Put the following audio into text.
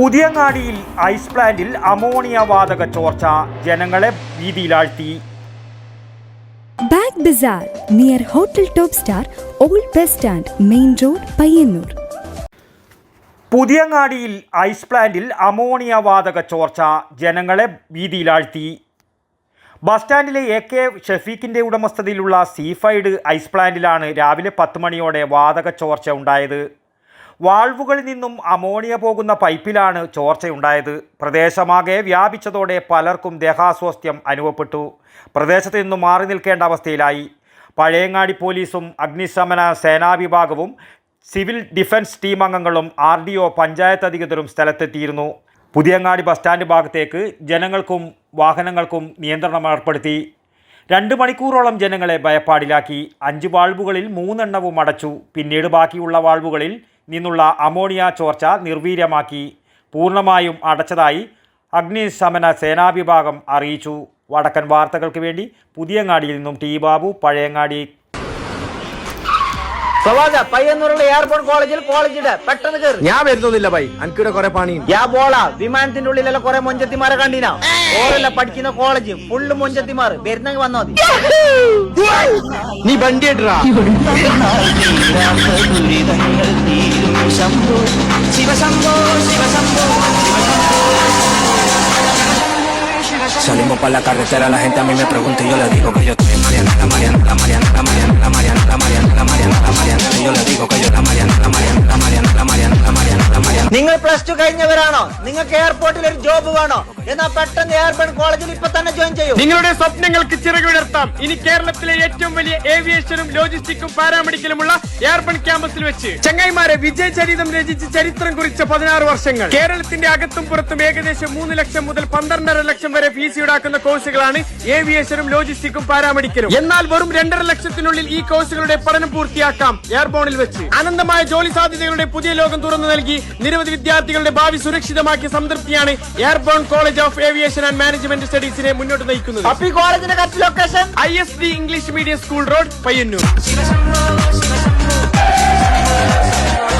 പുതിയങ്ങാടിയിൽ ice പ്ലാന്റിൽ ammonia വാതക ചോർച്ച ജനങ്ങളെ ഭീതിയിലാഴ്ത്തി. Bag Bazar near hotel top star old bus stand main road Payyanur. പുതിയങ്ങാടിയിൽ ice പ്ലാന്റിൽ അമോണിയ വാതക ചോർച്ച ജനങ്ങളെ ഭീതിയിലാഴ്ത്തി. ബസ് സ്റ്റാൻഡിലെ എ കെ ഷഫീഖിന്റെ ഉടമസ്ഥതയിലുള്ള സീഫൈഡ് ഐസ് പ്ലാന്റിലാണ് രാവിലെ പത്ത് മണിയോടെ വാതക ചോർച്ച ഉണ്ടായത്. വാൾവുകളിൽ നിന്നും അമോണിയ പോകുന്ന പൈപ്പിലാണ് ചോർച്ചയുണ്ടായത്. പ്രദേശമാകെ വ്യാപിച്ചതോടെ പലർക്കും ദേഹാസ്വാസ്ഥ്യം അനുഭവപ്പെട്ടു. പ്രദേശത്ത് നിന്നും മാറി നിൽക്കേണ്ട അവസ്ഥയിലായി. പഴയങ്ങാടി പോലീസും അഗ്നിശമന സേനാ വിഭാഗവും സിവിൽ ഡിഫൻസ് ടീം അംഗങ്ങളും ആർ ഡി ഒ പഞ്ചായത്ത് അധികൃതരും സ്ഥലത്തെത്തിയിരുന്നു. പുതിയങ്ങാടി ബസ് സ്റ്റാൻഡ് ഭാഗത്തേക്ക് ജനങ്ങൾക്കും വാഹനങ്ങൾക്കും നിയന്ത്രണം ഏർപ്പെടുത്തി. രണ്ട് മണിക്കൂറോളം ജനങ്ങളെ ഭയപ്പാടിലാക്കി. അഞ്ച് വാൾവുകളിൽ മൂന്നെണ്ണവും അടച്ചു. പിന്നീട് ബാക്കിയുള്ള വാൾവുകളിൽ നിന്നുള്ള അമോണിയ ചോർച്ച നിർവീര്യമാക്കി പൂർണമായും അടച്ചതായി അഗ്നിശമന സേനാ വിഭാഗം അറിയിച്ചു. വടക്കൻ വാർത്തകൾക്ക് വേണ്ടി പുതിയങ്ങാടിയിൽ നിന്നും ടി ബാബു പഴയങ്ങാടി. പയ്യന്നൂരുള്ള എയർപോർട്ട് കോളേജിൽ പെട്ടെന്ന് കയറി ഞാൻ വരുന്നില്ല ബൈ. എനിക്കിവിടെ കുറെ പണി യാ ബോള വിമാനത്തിന്റെ ഉള്ളിലെല്ലാം കുറെ മൊഞ്ചത്തിമാരെ കണ്ടിനാ? ഓരല്ല പഠിക്കുന്ന കോളേജ് ഫുള്ള് മൊഞ്ചത്തിമാർ. വരുന്നെങ്കിൽ വന്നാ മതി. നീ വണ്ടി. Salimos para la carretera, la gente a mí me pregunta y yo le digo que yo estoy Mariana, la Mariana, la Mariana, la Mariana, la Mariana, la Mariana, la Mariana, la Mariana, y yo le digo que yo നിങ്ങൾ plus two കഴിഞ്ഞവരാണോ? നിങ്ങൾക്ക് എയർപോർട്ടിൽ ഒരു job വേണോ? എന്നാ പെട്ടെന്ന് airport കോളേജിൽ ഇപ്പൊ തന്നെ ജോയിൻ ചെയ്യൂ. നിങ്ങളുടെ സ്വപ്നങ്ങൾക്ക് ചിറകുവിടർത്താം ഇനി കേരളത്തിലെ ഏറ്റവും വലിയ ഏവിയേഷനും ലോജിസ്റ്റിക്കും പാരാമെഡിക്കലുമുള്ള എയർബൺ ക്യാമ്പസിൽ വെച്ച് ചങ്ങായിമാരെ വിജയ ചരിതം രചിച്ച് ചരിത്രം കുറിച്ച പതിനാറ് വർഷങ്ങൾ. കേരളത്തിന്റെ അകത്തും പുറത്തും ഏകദേശം മൂന്ന് ലക്ഷം മുതൽ പന്ത്രണ്ടര ലക്ഷം വരെ ഫീസ് ഈടാക്കുന്ന കോഴ്സുകളാണ് ഏവിയേഷനും ലോജിസ്റ്റിക്കും പാരാമെഡിക്കലും എന്നാൽ വെറും രണ്ടര ലക്ഷത്തിനുള്ളിൽ ഈ കോഴ്സുകളുടെ പഠനം പൂർത്തിയാക്കാം എയർബോണിൽ വെച്ച്. അനന്തമായ ജോലി സാധ്യതകളുടെ പുതിയ ലോകം തുറന്നു നൽകി നിരവധി വിദ്യാർത്ഥികളുടെ ഭാവി സുരക്ഷിതമാക്കിയ സംതൃപ്തിയാണ് Airborne college of aviation and management സ്റ്റഡീസിനെ മുന്നോട്ട് നയിക്കുന്നത്. അപ്പൊ കോളേജിന്റെ correct location? I S D English medium school road Payyanur.